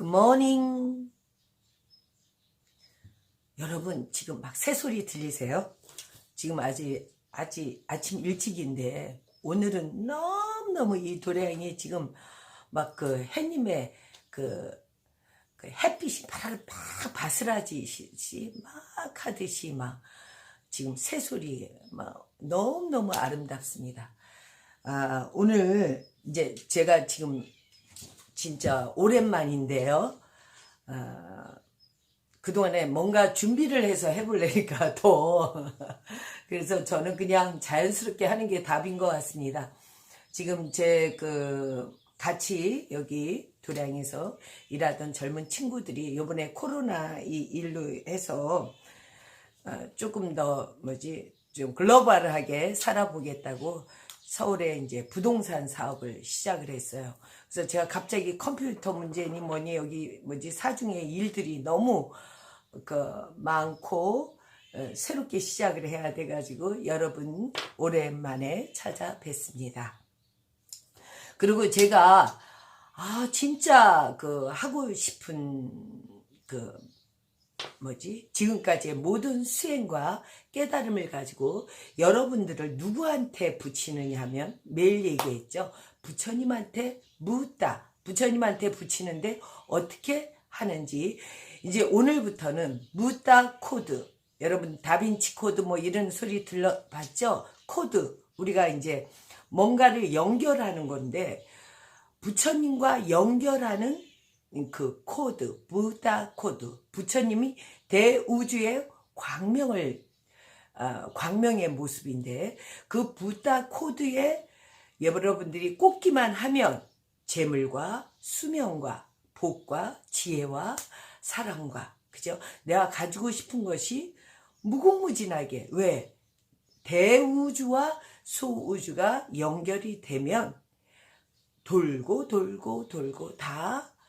굿모닝. 여러분, 지금 막 새소리 들리세요? 지금 아직, 아직 아침 일찍인데, 오늘은 너무너무 이 도량이 지금 막 그 해님의 그, 그 햇빛이 파랗, 막 바스라지시, 막 하듯이 막 지금 새소리 막 너무너무 아름답습니다. 아, 오늘 이제 제가 지금 진짜 오랜만인데요. 아, 그동안에 뭔가 준비를 해서 해보려니까 더. 그래서 저는 그냥 자연스럽게 하는 게 답인 것 같습니다. 지금 제 그 같이 여기 도량에서 일하던 젊은 친구들이 요번에 코로나 이 일로 해서 어, 조금 더 뭐지 좀 글로벌하게 살아보겠다고 서울에 이제 부동산 사업을 시작을 했어요. 그래서 제가 갑자기 컴퓨터 문제니 뭐니 여기 뭐지 사중에 일들이 너무 그 많고 어, 새롭게 시작을 해야 돼가지고 여러분 오랜만에 찾아뵙습니다. 그리고 제가 아 진짜 그 하고 싶은 그 뭐지? 지금까지의 모든 수행과 깨달음을 가지고 여러분들을 누구한테 붙이느냐 하면 매일 얘기했죠. 부처님한테 묻다. 부처님한테 붙이는데 어떻게 하는지. 이제 오늘부터는 묻다 코드. 여러분 다빈치 코드 뭐 이런 소리 들려봤죠? 코드. 우리가 이제 뭔가를 연결하는 건데 부처님과 연결하는 그 코드, 부다 코드. 부처님이 대우주의 광명을, 어, 광명의 모습인데, 그 부다 코드에 여러분들이 꽂기만 하면 재물과 수명과 복과 지혜와 사랑과, 그죠? 내가 가지고 싶은 것이 무궁무진하게, 왜? 대우주와 소우주가 연결이 되면 돌고 돌고 돌고 다 어,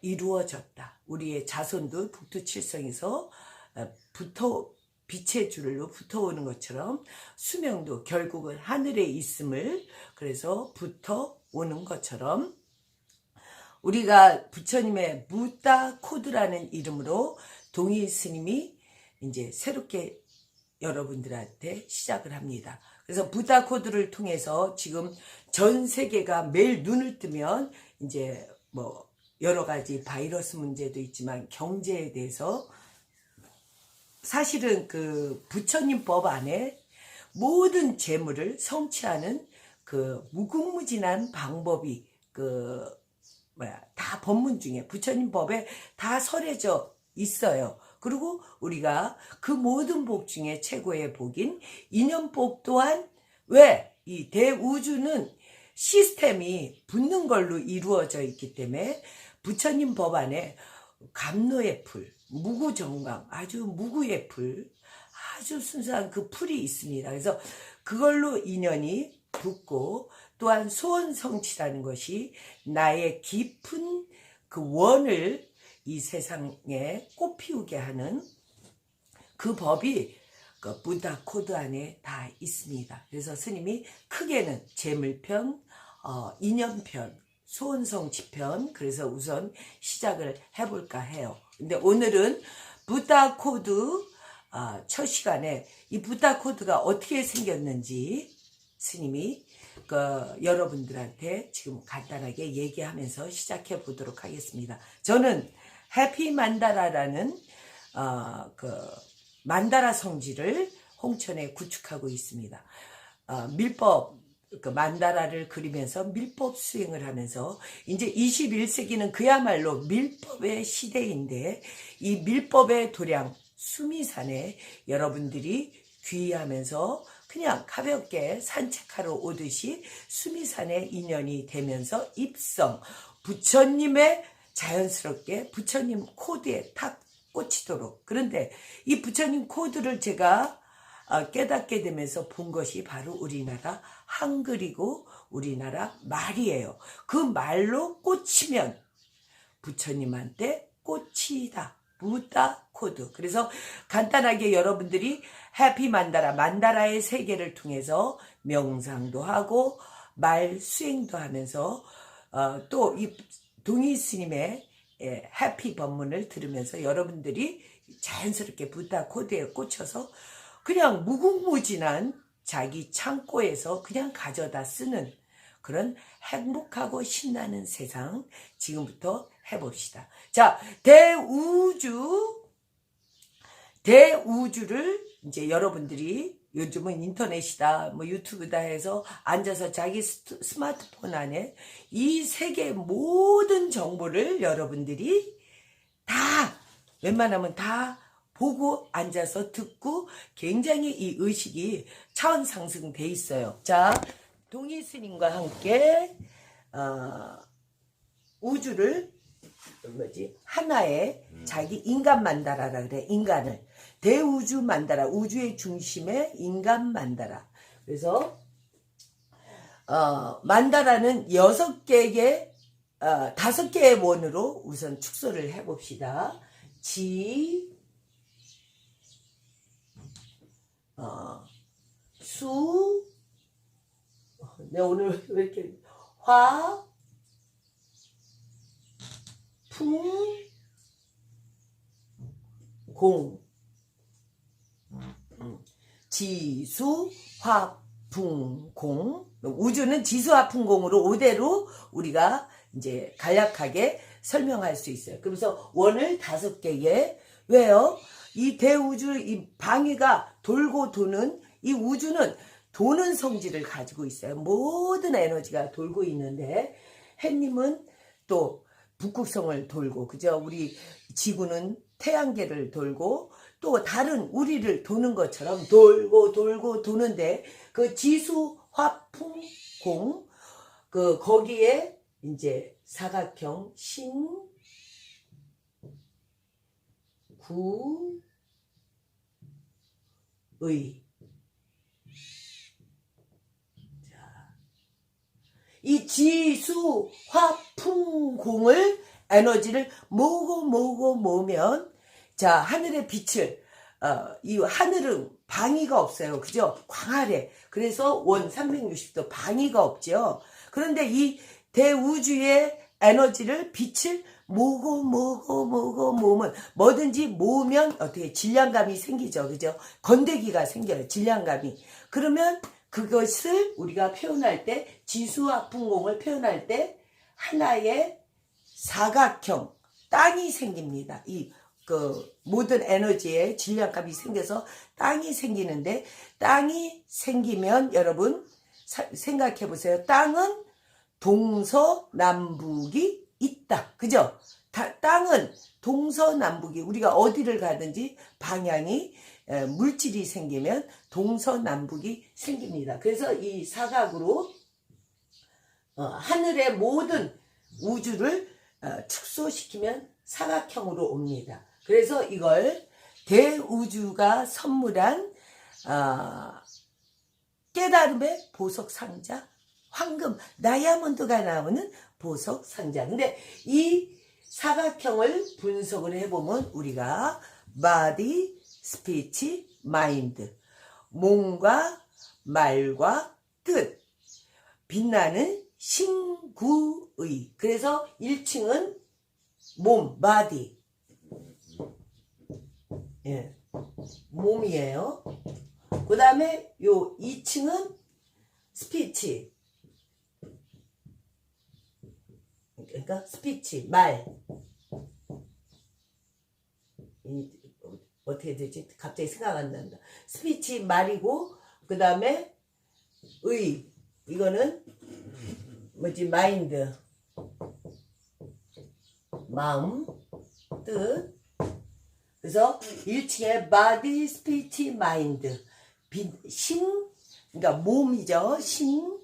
이루어졌다. 우리의 자손도 북두칠성에서 어, 붙어 빛의 줄로 붙어오는 것처럼 수명도 결국은 하늘에 있음을 그래서 붙어오는 것처럼 우리가 부처님의 무다 코드라는 이름으로 동의 스님이 이제 새롭게 여러분들한테 시작을 합니다. 그래서 부다 코드를 통해서 지금 전 세계가 매일 눈을 뜨면 이제 뭐 여러 가지 바이러스 문제도 있지만 경제에 대해서 사실은 그 부처님 법 안에 모든 재물을 성취하는 그 무궁무진한 방법이 그 뭐야 다 법문 중에 부처님 법에 다 설해져 있어요. 그리고 우리가 그 모든 복 중에 최고의 복인 인연복 또한 왜 이 대우주는 시스템이 붙는 걸로 이루어져 있기 때문에 부처님 법 안에 감로의 풀, 무구정강, 아주 무구의 풀, 아주 순수한 그 풀이 있습니다. 그래서 그걸로 인연이 붙고 또한 소원성취라는 것이 나의 깊은 그 원을 이 세상에 꽃피우게 하는 그 법이 그 부다 코드 안에 다 있습니다. 그래서 스님이 크게는 재물편, 어, 인연편, 소원성취편 그래서 우선 시작을 해볼까 해요. 근데 오늘은 부다 코드 어, 첫 시간에 이 부다 코드가 어떻게 생겼는지 스님이 그 여러분들한테 지금 간단하게 얘기하면서 시작해 보도록 하겠습니다. 저는 해피 만다라라는 어, 그 만다라 성지를 홍천에 구축하고 있습니다. 어, 밀법 그 만다라를 그리면서 밀법 수행을 하면서 이제 21세기는 그야말로 밀법의 시대인데 이 밀법의 도량 수미산에 여러분들이 귀의하면서 그냥 가볍게 산책하러 오듯이 수미산에 인연이 되면서 입성 부처님의 자연스럽게 부처님 코드에 탁 꽂히도록. 그런데 이 부처님 코드를 제가 어, 깨닫게 되면서 본 것이 바로 우리나라 한글이고 우리나라 말이에요. 그 말로 꽂히면 부처님한테 꽂히다. 무다 코드. 그래서 간단하게 여러분들이 해피 만다라, 만다라의 세계를 통해서 명상도 하고 말 수행도 하면서 어, 또이 동의 스님의 예, 해피 법문을 들으면서 여러분들이 자연스럽게 부다 코드에 꽂혀서 그냥 무궁무진한 자기 창고에서 그냥 가져다 쓰는 그런 행복하고 신나는 세상 지금부터 해봅시다. 자, 대우주, 대우주를 이제 여러분들이 요즘은 인터넷이다, 뭐 유튜브다 해서 앉아서 자기 스- 스마트폰 안에 이 세계 모든 정보를 여러분들이 다 웬만하면 다 보고 앉아서 듣고 굉장히 이 의식이 차원 상승돼 있어요. 자, 동희 스님과 함께 어, 우주를 뭐지 하나의 자기 인간 만다라라 그래 인간을 대우주 만다라 우주의 중심에 인간 만다라 그래서 어, 만다라는 여섯 개의 어, 다섯 개의 원으로 우선 축소를 해봅시다. 지, 어, 수, 어, 내 오늘 왜 이렇게 화, 풍, 공, 음, 지수, 화, 풍, 공. 우주는 지수, 화, 풍, 공으로 5대로 우리가 이제 간략하게 설명할 수 있어요. 그래서 원을 다섯 개에 왜요? 이 대우주 이 방위가 돌고 도는 이 우주는 도는 성질을 가지고 있어요. 모든 에너지가 돌고 있는데 햇님은 또 북극성을 돌고 그죠? 우리 지구는 태양계를 돌고 또 다른 우리를 도는 것처럼 돌고 돌고 도는데 그 지수 화풍 공그 거기에 이제 사각형 신, 구, 의. 자, 이 지수, 화, 풍, 공을 에너지를 모으고 모으고 모으면 자 하늘의 빛을 어, 이 하늘은 방위가 없어요. 그죠? 광활해. 그래서 원 360도 방위가 없죠. 그런데 이 대우주의 에너지를 빛을 모으고 모으고 모으고 모으면 뭐든지 모으면 어떻게 질량감이 생기죠. 그죠? 건데기가 생겨요. 질량감이. 그러면 그것을 우리가 표현할 때 지수와 풍공을 표현할 때 하나의 사각형 땅이 생깁니다. 이 그 모든 에너지의 질량값이 생겨서 땅이 생기는데 땅이 생기면 여러분 사- 생각해 보세요. 땅은 동서남북이 있다. 그죠? 다- 땅은 동서남북이 우리가 어디를 가든지 방향이 에, 물질이 생기면 동서남북이 생깁니다. 그래서 이 사각으로 어, 하늘의 모든 우주를 어, 축소시키면 사각형으로 옵니다. 그래서 이걸 대우주가 선물한 어, 깨달음의 보석 상자, 황금, 다이아몬드가 나오는 보석 상자. 근데 이 사각형을 분석을 해보면 우리가 body, speech, mind, 몸과 말과 뜻, 빛나는 신구의. 그래서 1층은 몸, body. 예. 몸이에요. 그 다음에 요 2층은 스피치. 그러니까 스피치, 말. 이, 어떻게 되지? 갑자기 생각 안 난다. 스피치, 말이고, 그 다음에 의. 이거는 뭐지? 마인드. 마음, 뜻. 그래서 1층에 body, speech, mind. 빈- 신, 그러니까 몸이죠. 신,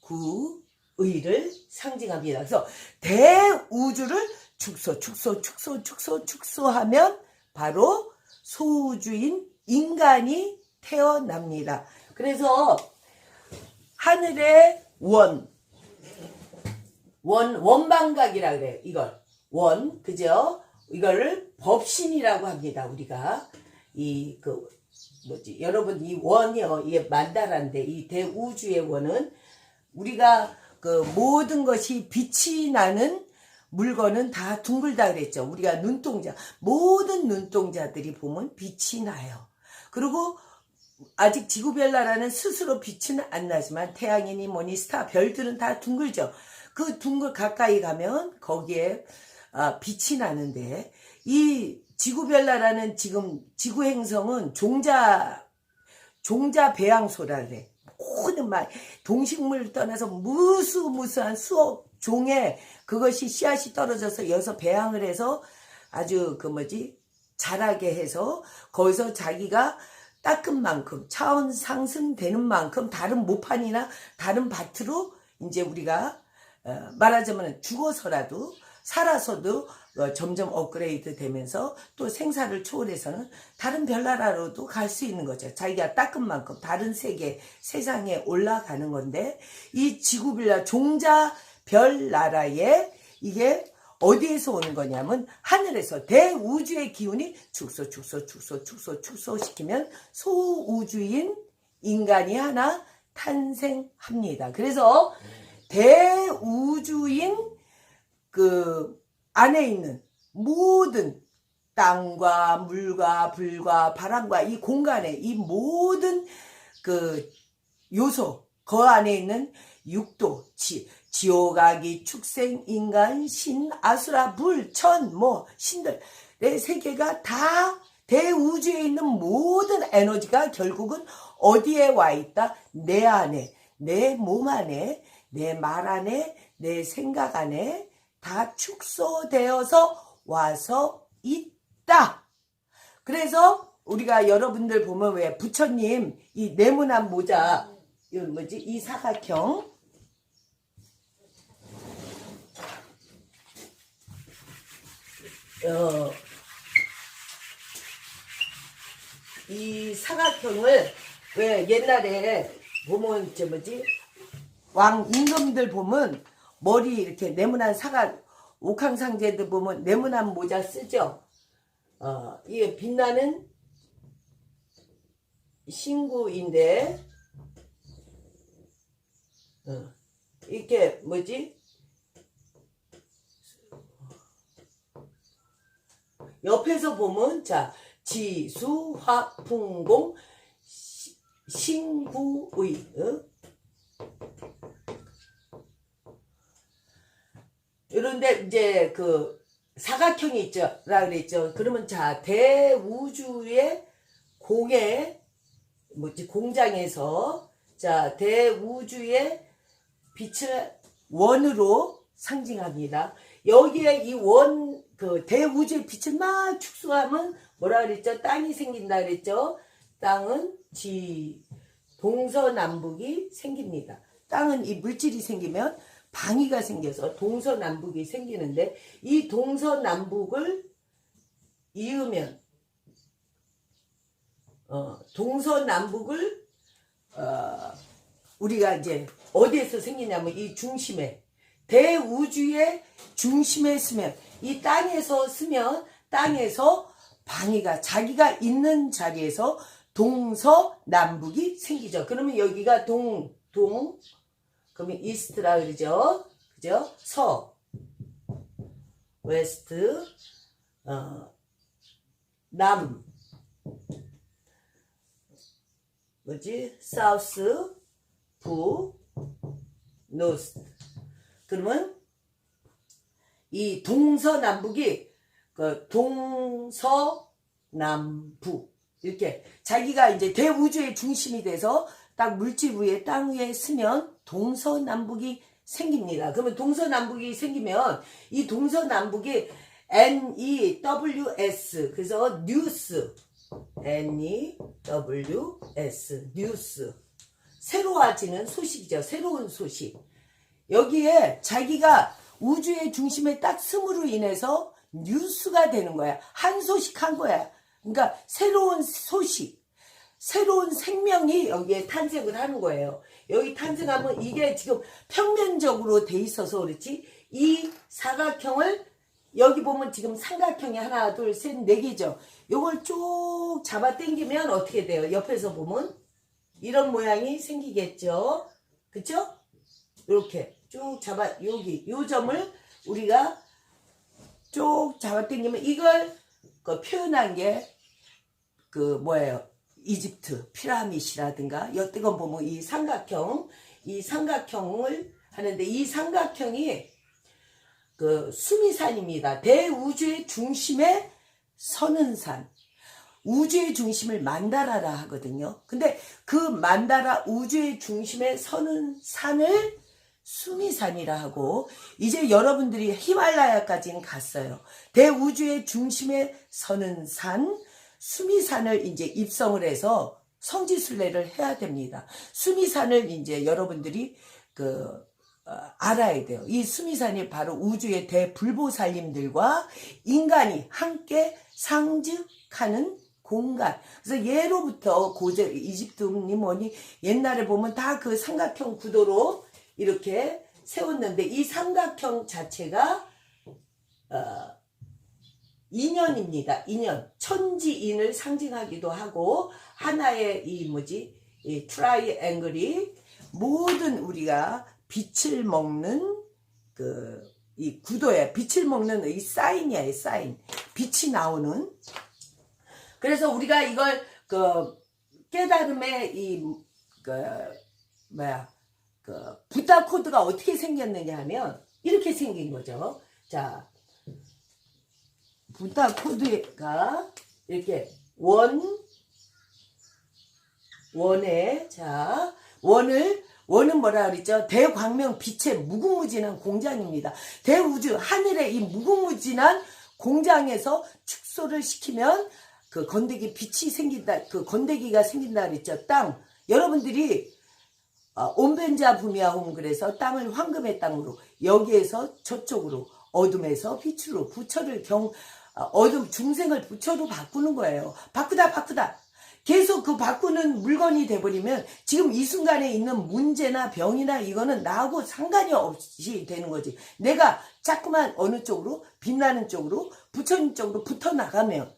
구, 의를 상징합니다. 그래서 대우주를 축소, 축소, 축소, 축소, 축소하면 바로 소우주인 인간이 태어납니다. 그래서 하늘의 원, 원, 원방각이라 그래요. 이걸. 원, 그죠? 이거를 법신이라고 합니다. 우리가. 이, 그, 뭐지. 여러분, 이 원이요. 이게 만다라인데, 이 대우주의 원은 우리가 그 모든 것이 빛이 나는 물건은 다 둥글다 그랬죠. 우리가 눈동자 모든 눈동자들이 보면 빛이 나요. 그리고 아직 지구별 나라는 스스로 빛은 안 나지만 태양이니 뭐니 스타 별들은 다 둥글죠. 그 둥글 가까이 가면 거기에 아, 빛이 나는데 이 지구별 나라는 지금 지구 행성은 종자 종자 배양소라 그래. 모든 말 동식물 떠나서 무수무수한 수억 종의 그것이 씨앗이 떨어져서 여기서 배양을 해서 아주 그 뭐지? 자라게 해서 거기서 자기가 닦은 만큼 차원 상승되는 만큼 다른 모판이나 다른 밭으로 이제 우리가 어, 말하자면 죽어서라도 살아서도 어, 점점 업그레이드 되면서 또 생사를 초월해서는 다른 별나라로도 갈 수 있는 거죠. 자기가 닦은 만큼 다른 세계, 세상에 올라가는 건데 이 지구별나 종자 별나라에 이게 어디에서 오는 거냐면 하늘에서 대우주의 기운이 축소 축소 축소 축소 축소 시키면 소우주인 인간이 하나 탄생합니다. 그래서 대우주인 그 안에 있는 모든 땅과 물과 불과 바람과 이 공간에 이 모든 그 요소 그 안에 있는 육도 지 지오가기 축생 인간 신 아수라 불천뭐 신들 내 세계가 다 대우주에 있는 모든 에너지가 결국은 어디에 와 있다? 내 안에 내 몸 안에 내 말 안에 내 생각 안에 다 축소되어서 와서 있다. 그래서 우리가 여러분들 보면 왜 부처님 이 네모난 모자 이 뭐지? 이 사각형. 어, 이 사각형을 왜 옛날에 보면 저 뭐지? 왕 임금들 보면 머리 이렇게 네모난 사각 옥황상제들 보면 네모난 모자 쓰죠. 어, 이게 빛나는 신구인데 어, 이렇게 뭐지 옆에서 보면 자 지수 화풍공 시- 신구의 어? 이런데 이제 그 사각형이 있죠. 라 그랬죠. 그러면 자 대우주의 공예 뭐지 공장에서 자 대우주의 빛을 원으로 상징합니다. 여기에 이 원 그 대우주의 빛을 막 축소하면 뭐라 그랬죠? 땅이 생긴다 그랬죠? 땅은 지 동서남북이 생깁니다. 땅은 이 물질이 생기면 방위가 생겨서 동서남북이 생기는데 이 동서남북을 이으면 어, 동서남북을 어, 우리가 이제 어디에서 생기냐면 이 중심에 대우주의 중심에 쓰면 이 땅에서 쓰면 땅에서 방위가 자기가 있는 자리에서 동서남북이 생기죠. 그러면 여기가 동, 동, 그러면 이스트라 그러죠. 그죠? 서, 웨스트, 어, 남, 뭐지? 사우스, 부, 노스. 그러면 이 동서남북이 그 동서남북 이렇게 자기가 이제 대우주의 중심이 돼서 딱 물질 위에 땅 위에 쓰면 동서남북이 생깁니다. 그러면 동서남북이 생기면 이 동서남북이 N E W S 그래서 뉴스 N E W S 뉴스 새로워지는 소식이죠. 새로운 소식. 여기에 자기가 우주의 중심에 딱 숨으로 인해서 뉴스가 되는 거야. 한 소식 한 거야. 그러니까 새로운 소식, 새로운 생명이 여기에 탄생을 하는 거예요. 여기 탄생하면 이게 지금 평면적으로 돼 있어서 그렇지. 이 사각형을 여기 보면 지금 삼각형이 하나, 둘, 셋, 네 개죠. 요걸 쭉 잡아 당기면 어떻게 돼요? 옆에서 보면 이런 모양이 생기겠죠. 그쵸? 이렇게 쭉 잡아 여기 요 점을 우리가 쭉 잡아 당기면 이걸 그 표현한 게 그 뭐예요? 이집트 피라밋이라든가 여태건 보면 이 삼각형 이 삼각형을 하는데 이 삼각형이 그 수미산입니다. 대우주의 중심에 서는 산. 우주의 중심을 만다라라 하거든요. 근데 그 만다라 우주의 중심에 서는 산을 수미산이라 하고 이제 여러분들이 히말라야까지는 갔어요. 대우주의 중심에 서는 산 수미산을 이제 입성을 해서 성지순례를 해야 됩니다. 수미산을 이제 여러분들이 그 어, 알아야 돼요. 이 수미산이 바로 우주의 대불보살님들과 인간이 함께 상즉하는 공간. 그래서 예로부터 고제 이집트니 뭐니 옛날에 보면 다 그 삼각형 구도로 이렇게 세웠는데 이 삼각형 자체가 어, 인연입니다. 인연. 천지인을 상징하기도 하고 하나의 이 뭐지? 이 트라이앵글이 모든 우리가 빛을 먹는 그 이 구도에 빛을 먹는 이 사인이야, 이 사인. 빛이 나오는. 그래서 우리가 이걸 그 깨달음의 이그 뭐야 그 부타 코드가 어떻게 생겼느냐 하면 이렇게 생긴 거죠. 자, 부타 코드가 이렇게 원 원에 자 원을 원은 뭐라 그랬죠? 대광명 빛의 무궁무진한 공장입니다. 대우주 하늘의 이 무궁무진한 공장에서 축소를 시키면 그 건더기 빛이 생긴다. 그 건더기가 생긴다 그랬죠. 땅. 여러분들이 어, 온벤자 부미아홈 그래서 땅을 황금의 땅으로 여기에서 저쪽으로 어둠에서 빛으로 부처를 경 어, 어둠 중생을 부처로 바꾸는 거예요. 바꾸다 바꾸다 계속 그 바꾸는 물건이 돼버리면 지금 이 순간에 있는 문제나 병이나 이거는 나하고 상관이 없이 되는 거지. 내가 자꾸만 어느 쪽으로 빛나는 쪽으로 부처님 쪽으로 붙어 나가면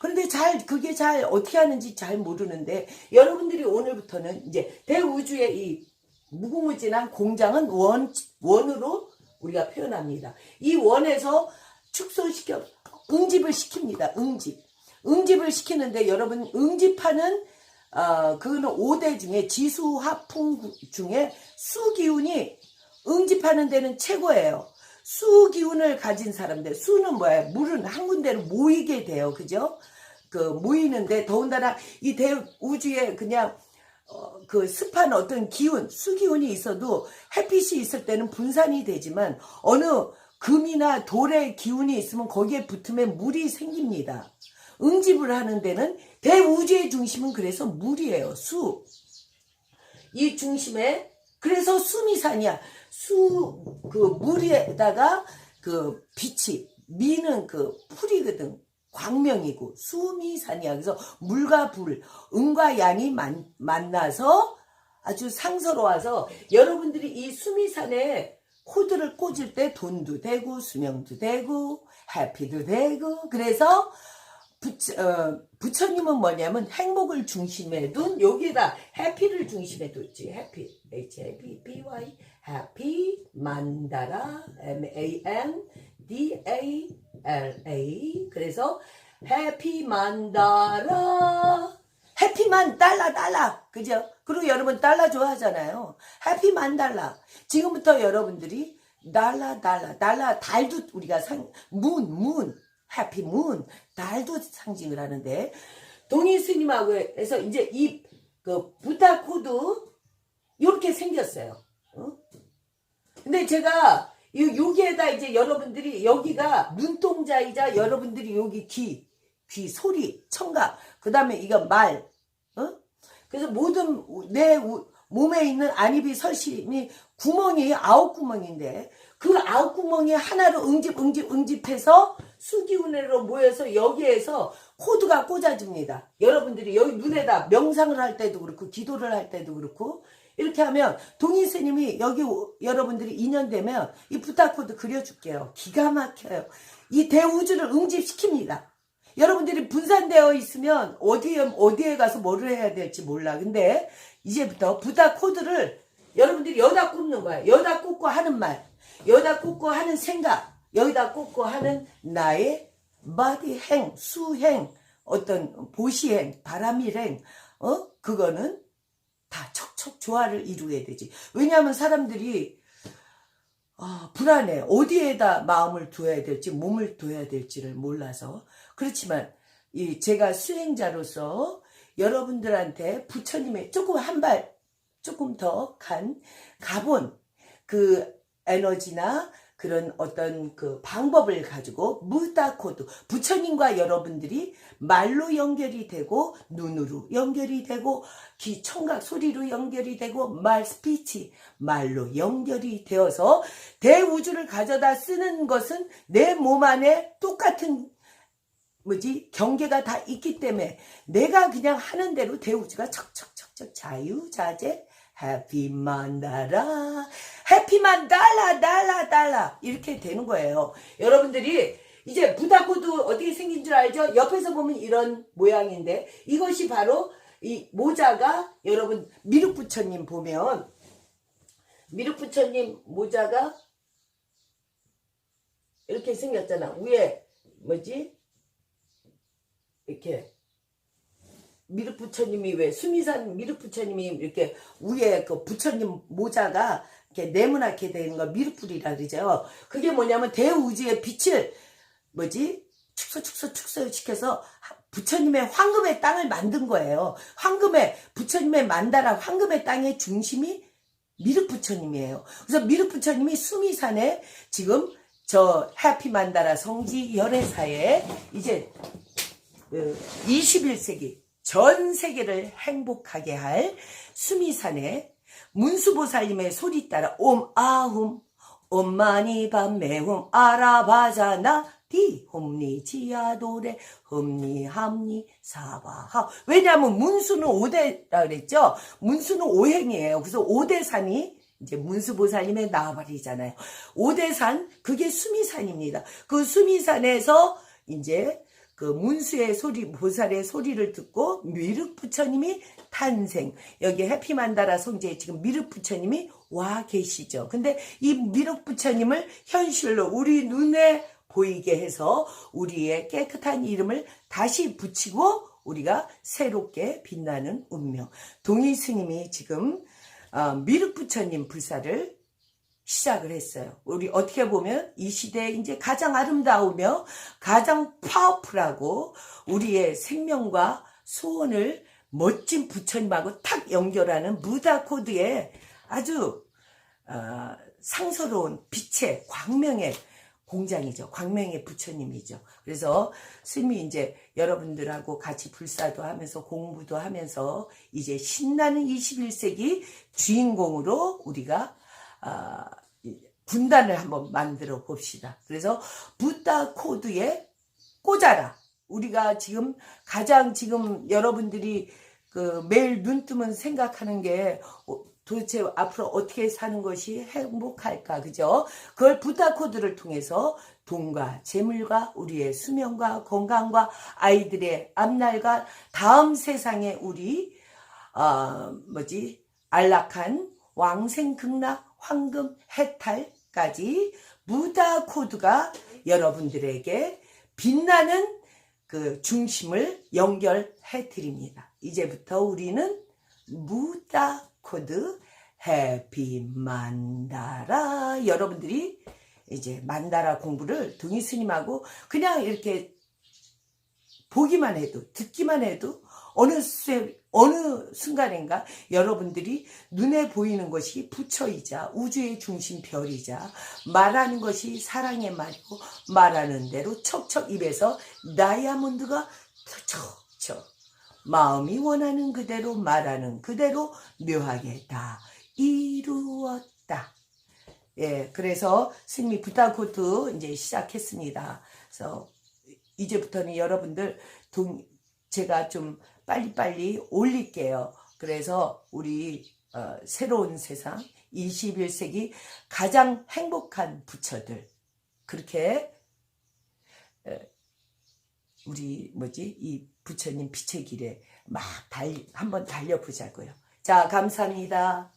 그런데 잘 그게 잘 어떻게 하는지 잘 모르는데 여러분들이 오늘부터는 이제 대우주의 이 무궁무진한 공장은 원 원으로 우리가 표현합니다. 이 원에서 축소시켜 응집을 시킵니다. 응집. 응집을 시키는데 여러분 응집하는 어 그거는 5대 중에 지수 화풍 중에 수기운이 응집하는 데는 최고예요. 수 기운을 가진 사람들, 수는 뭐야? 물은 한 군데로 모이게 돼요. 그죠? 그 모이는데 더군다나 이 대우주에 그냥 어, 그 습한 어떤 기운, 수기운이 있어도 햇빛이 있을 때는 분산이 되지만 어느 금이나 돌의 기운이 있으면 거기에 붙으면 물이 생깁니다. 응집을 하는 데는 대우주의 중심은 그래서 물이에요. 수. 이 중심에 그래서 수미산이야. 수 그 물에다가 그 빛이 미는 그 풀이거든. 광명이고 수미산이야. 그래서 물과 불, 음과 양이 만, 만나서 아주 상서로워서 여러분들이 이 수미산에 코드를 꽂을 때 돈도 되고 수명도 되고 해피도 되고. 그래서 부처, 어, 부처님은 뭐냐면 행복을 중심에 둔 여기다 해피를 중심에 뒀지. 해피 H A P P Y 해피 만다라 M A N D A L A. 그래서 해피 만다라 해피만 달라 달라 그죠? 그리고 여러분 달라 좋아하잖아요. 해피만 달라 지금부터 여러분들이 달라 달라 달라 달도 우리가 상 문 문 해피 문 달도 상징을 하는데 동일 스님하고 해서 이제 이 그 부타 코드 이렇게 생겼어요. 어? 근데 제가 이 여기에다 이제 여러분들이 여기가 눈동자이자 여러분들이 여기 귀, 귀 소리, 청각, 그 다음에 이거 말, 어? 그래서 모든 내 우- 몸에 있는 안입이 설심이 구멍이 아홉 구멍인데 그 아홉 구멍이 하나로 응집, 응집, 응집해서 수기운으로 모여서 여기에서 코드가 꽂아집니다. 여러분들이 여기 눈에다 명상을 할 때도 그렇고 기도를 할 때도 그렇고 이렇게 하면 동인 스님이 여기 오- 여러분들이 인연 되면 이 부타 코드 그려줄게요. 기가 막혀요. 이 대우주를 응집시킵니다. 여러분들이 분산되어 있으면 어디에 어디에 가서 뭐를 해야 될지 몰라. 근데 이제부터 부타 코드를 여러분들이 여다 꼽는 거야. 여다 꼽고 하는 말, 여다 꼽고 하는 생각, 여기다 꽂고 하는 나의 바디 행, 수행, 어떤 보시행, 바람일행, 어? 그거는 다 척척 조화를 이루어야 되지. 왜냐하면 사람들이 아, 불안해. 어디에다 마음을 두어야 될지, 몸을 두어야 될지를 몰라서. 그렇지만, 이, 제가 수행자로서 여러분들한테 부처님의 조금 한 발, 조금 더 간, 가본 그 에너지나 그런 어떤 그 방법을 가지고 무다 코드 부처님과 여러분들이 말로 연결이 되고 눈으로 연결이 되고 귀 청각 소리로 연결이 되고 말 스피치 말로 연결이 되어서 대우주를 가져다 쓰는 것은 내 몸 안에 똑같은 뭐지? 경계가 다 있기 때문에 내가 그냥 하는 대로 대우주가 척척척척 자유자재 해피만 달라 해피만 달라 달라 달라 이렇게 되는 거예요. 여러분들이 이제 부다코드 어떻게 생긴 줄 알죠? 옆에서 보면 이런 모양인데 이것이 바로 이 모자가 여러분 미륵부처님 보면 미륵부처님 모자가 이렇게 생겼잖아. 위에 뭐지? 이렇게 미륵 부처님이 왜 수미산 미륵 부처님이 이렇게 위에 그 부처님 모자가 이렇게 네모나게 되는 거 미륵불이라 그러죠. 그게 뭐냐면 대우주의 빛을 뭐지 축소 축소 축소 시켜서 부처님의 황금의 땅을 만든 거예요. 황금의 부처님의 만다라 황금의 땅의 중심이 미륵 부처님이에요. 그래서 미륵 부처님이 수미산에 지금 저 해피 만다라 성지 열애사에 이제 21세기 전 세계를 행복하게 할 수미산의 문수보살님의 소리 따라 옴 아훔. 옴마니 밤매훔 아라바자나 디 홈니 지아도레 흠니 함니 사바하 왜냐하면 문수는 오대라 그랬죠? 문수는 오행이에요. 그래서 오대산이 이제 문수보살님의 나발이잖아요. 오대산 그게 수미산입니다. 그 수미산에서 이제 그 문수의 소리, 보살의 소리를 듣고 미륵 부처님이 탄생. 여기 해피만다라 성지에 지금 미륵 부처님이 와 계시죠. 근데 이 미륵 부처님을 현실로 우리 눈에 보이게 해서 우리의 깨끗한 이름을 다시 붙이고 우리가 새롭게 빛나는 운명. 동희 스님이 지금 어, 미륵 부처님 불사를 시작을 했어요. 우리 어떻게 보면 이 시대에 이제 가장 아름다우며 가장 파워풀하고 우리의 생명과 소원을 멋진 부처님하고 탁 연결하는 무다 코드의 아주 어, 상서로운 빛의 광명의 공장이죠. 광명의 부처님이죠. 그래서 스님이 이제 여러분들하고 같이 불사도 하면서 공부도 하면서 이제 신나는 21세기 주인공으로 우리가 아, 분단을 한번 만들어 봅시다. 그래서 부다 코드에 꽂아라. 우리가 지금 가장 지금 여러분들이 그 매일 눈 뜨면 생각하는 게 어, 도대체 앞으로 어떻게 사는 것이 행복할까 그죠? 그걸 부다 코드를 통해서 돈과 재물과 우리의 수명과 건강과 아이들의 앞날과 다음 세상에 우리 어, 뭐지 안락한 왕생 극락 황금 해탈까지 무다 코드가 여러분들에게 빛나는 그 중심을 연결해 드립니다. 이제부터 우리는 무다 코드 해피 만다라 여러분들이 이제 만다라 공부를 동희 스님하고 그냥 이렇게 보기만 해도 듣기만 해도 어느 수, 어느 순간인가 여러분들이 눈에 보이는 것이 부처이자 우주의 중심 별이자 말하는 것이 사랑의 말이고 말하는 대로 척척 입에서 다이아몬드가 척척 마음이 원하는 그대로 말하는 그대로 묘하게 다 이루었다. 예, 그래서 스님이 부타코트 이제 시작했습니다. 그래서 이제부터는 여러분들 동, 제가 좀 빨리빨리 올릴게요. 그래서 우리 어, 새로운 세상 21세기 가장 행복한 부처들 그렇게 에, 우리 뭐지 이 부처님 빛의 길에 막 달, 한번 달려보자고요. 자 감사합니다.